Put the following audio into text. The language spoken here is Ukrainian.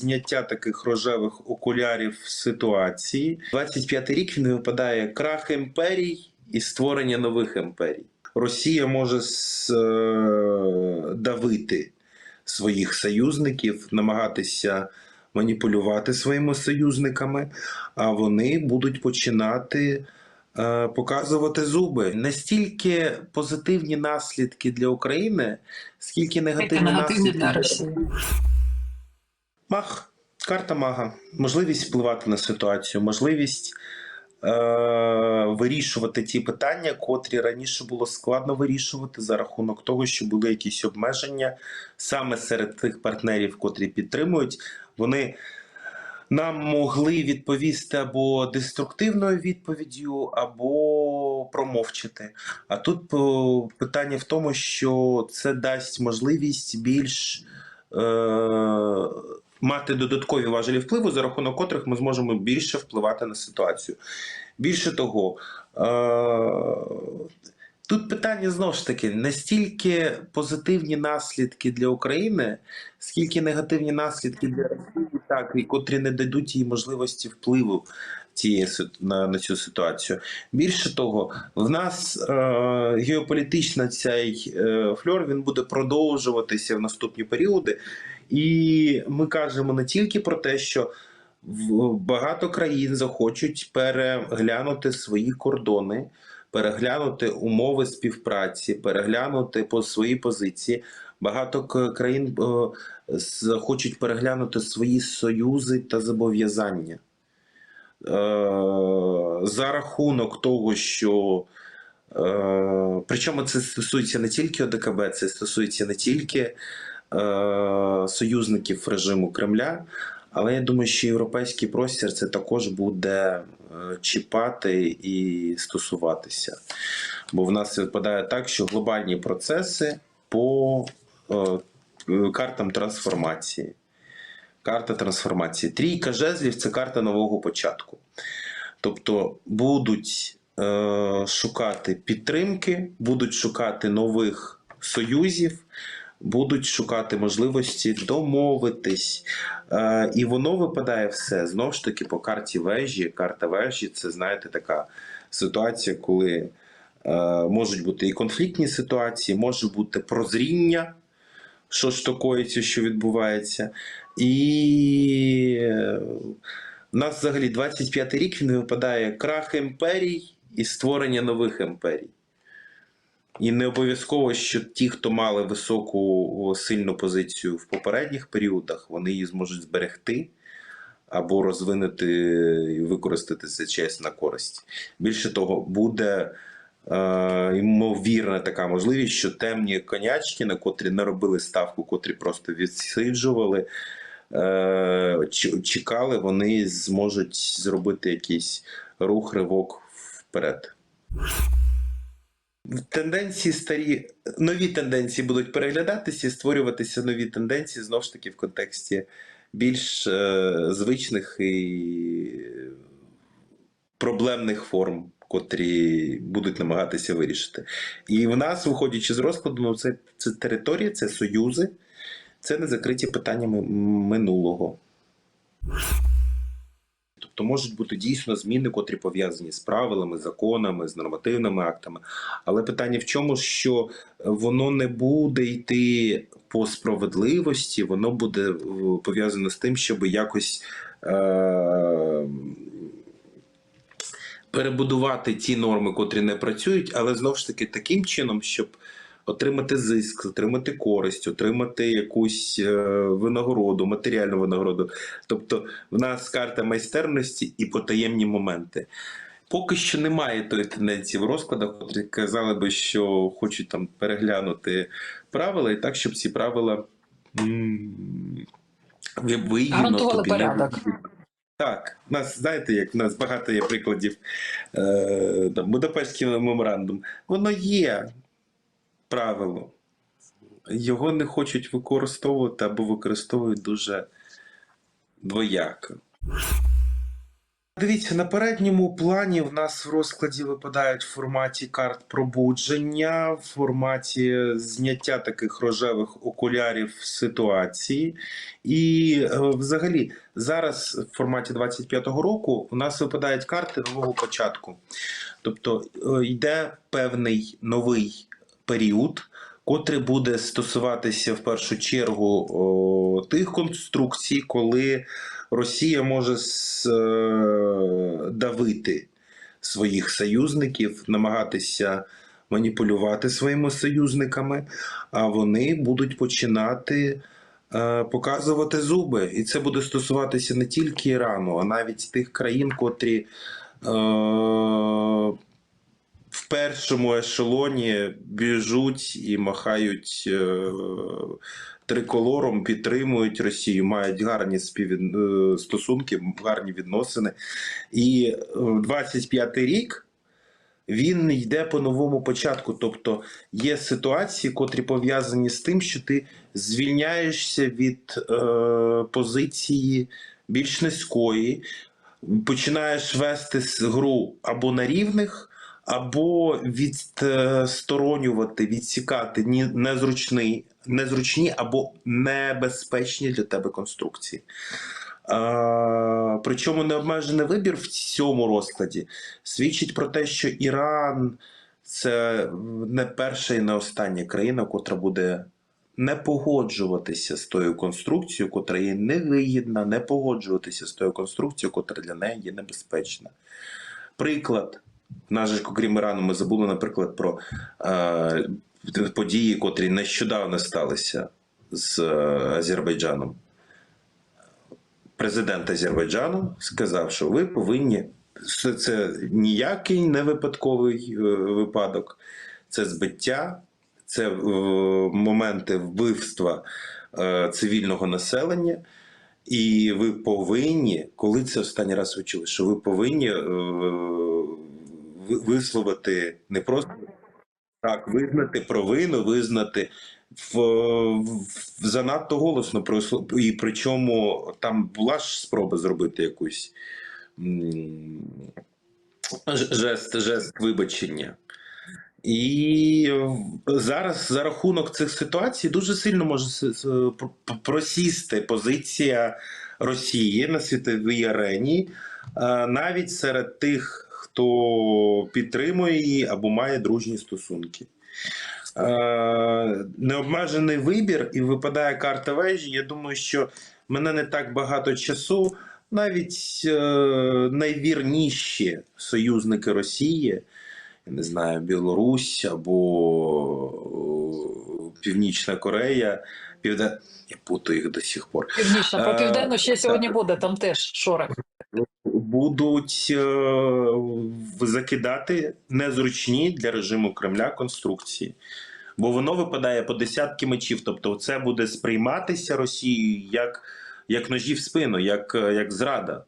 зняття таких рожевих окулярів ситуації. 25-й рік він випадає крах імперій і створення нових імперій. Росія може е, давити своїх союзників, намагатися маніпулювати своїми союзниками, а вони будуть починати е, показувати зуби. Настільки позитивні наслідки для України, скільки негативні негативні наслідки для Росії. Маг, карта мага, можливість впливати на ситуацію, можливість е- вирішувати ті питання, котрі раніше було складно вирішувати за рахунок того, що були якісь обмеження саме серед тих партнерів, котрі підтримують. Вони нам могли відповісти або деструктивною відповіддю, або промовчати. А тут питання в тому, що це дасть можливість більш е, мати додаткові важелі впливу, за рахунок котрих ми зможемо більше впливати на ситуацію. Більше того, е, тут питання знову ж таки настільки позитивні наслідки для України, скільки негативні наслідки для Росії, так і котрі не дадуть їй можливості впливу цієї на, на цю ситуацію. Більше того, в нас е, геополітична цей е, фльор він буде продовжуватися в наступні періоди. І ми кажемо не тільки про те, що багато країн захочуть переглянути свої кордони, переглянути умови співпраці, переглянути по свої позиції. Багато країн е, захочуть переглянути свої союзи та зобов'язання. Е, За рахунок того, що е, причому це стосується не тільки ОДКБ, це стосується не тільки союзників режиму Кремля, але я думаю, що європейський простір це також буде е, чіпати і стосуватися. Бо в нас випадає так, що глобальні процеси по е, е, картам трансформації. Карта трансформації. Трійка жезлів це карта нового початку. Тобто будуть е, шукати підтримки, будуть шукати нових союзів, будуть шукати можливості домовитись. Е, і воно випадає все знову ж таки по карті вежі. Карта вежі це, знаєте, така ситуація, коли е, можуть бути і конфліктні ситуації, може бути прозріння, що ж такоїться, що відбувається. І е, у нас взагалі 25 й рік він випадає крах імперій і створення нових імперій. І не обов'язково, що ті, хто мали високу сильну позицію в попередніх періодах, вони її зможуть зберегти або розвинути і використати це честь на користь. Більше того, буде е, ймовірна така можливість, що темні конячки, на котрі не робили ставку, котрі просто відсиджували, е, чекали, вони зможуть зробити якийсь рух, ривок вперед. Тенденції старі, нові тенденції будуть переглядатися і створюватися нові тенденції знову ж таки в контексті більш е, звичних і проблемних форм, котрі будуть намагатися вирішити. І в нас, виходячи з розкладу, ну, це, це територія, це союзи, це не закриті питання минулого. Тобто можуть бути дійсно зміни, котрі пов'язані з правилами, законами, з нормативними актами. Але питання в чому, що воно не буде йти по справедливості, воно буде е, пов'язано з тим, щоб якось е- перебудувати ті норми, котрі не працюють, але знову ж таки таким чином, щоб отримати зиск, отримати користь, отримати якусь е, винагороду, матеріальну винагороду. Тобто в нас карта майстерності і потаємні моменти. Поки що немає тої тенденції в розкладах, котрі казали би, що хочуть там переглянути правила, і так, щоб ці правила вигідно тобі порядок. Так, у нас знаєте, як в нас багато є прикладів е, там, Будапештський меморандум. Воно є правило. Його не хочуть використовувати або використовують дуже двояко. Дивіться, на передньому плані в нас в розкладі випадають в форматі карт пробудження, в форматі зняття таких рожевих окулярів ситуації. І е, взагалі зараз в форматі 25-го року у нас випадають карти нового початку. Тобто е, йде певний новий період, котрий буде стосуватися в першу чергу тих конструкцій, коли Росія може е, давити своїх союзників, намагатися маніпулювати своїми союзниками, а вони будуть починати е, показувати зуби. І це буде стосуватися не тільки Ірану, а навіть тих країн, котрі е, першому ешелоні біжуть і махають е, триколором, підтримують Росію, мають гарні співвід... е, стосунки, гарні відносини. І е, 25-й рік. Він йде по новому початку, тобто є ситуації, котрі пов'язані з тим, що ти звільняєшся від е, позиції більш низької, починаєш вести гру або на рівних, або відсторонювати, відсікати незручний, незручні або небезпечні для тебе конструкції. Причому необмежений вибір в цьому розкладі свідчить про те, що Іран це не перша і не остання країна, котра буде не погоджуватися з тою конструкцією, котра є невигідна, не погоджуватися з тою конструкцією, котра для неї є небезпечна. Приклад. В нас же, окрім Ірану, ми забули, наприклад, про е, події, котрі нещодавно сталися з е, Азербайджаном. Президент Азербайджану сказав, що ви повинні. Це, це ніякий не випадковий е, випадок, це збиття, це е, моменти вбивства е, цивільного населення. І ви повинні, коли це останній раз ви чули, що ви повинні е, висловити не просто так, визнати провину, визнати в, в занадто голосно і причому там була ж спроба зробити якусь жест, жест вибачення. І зараз за рахунок цих ситуацій дуже сильно може просісти позиція Росії на світовій арені, е, навіть серед тих, хто підтримує її або має дружні стосунки. Е, Необмежений вибір і випадає карта вежі. Я думаю, що мене не так багато часу. Навіть е, найвірніші союзники Росії, я не знаю, Білорусь або е, Північна Корея, Півде... я путаю їх до сих пор. Північно, про південну ще сьогодні буде, там теж шорох. Будуть е, закидати незручні для режиму Кремля конструкції. Бо воно випадає по десятки мечів. Тобто, це буде сприйматися Росією як, як ножі в спину, як, е, як зрада.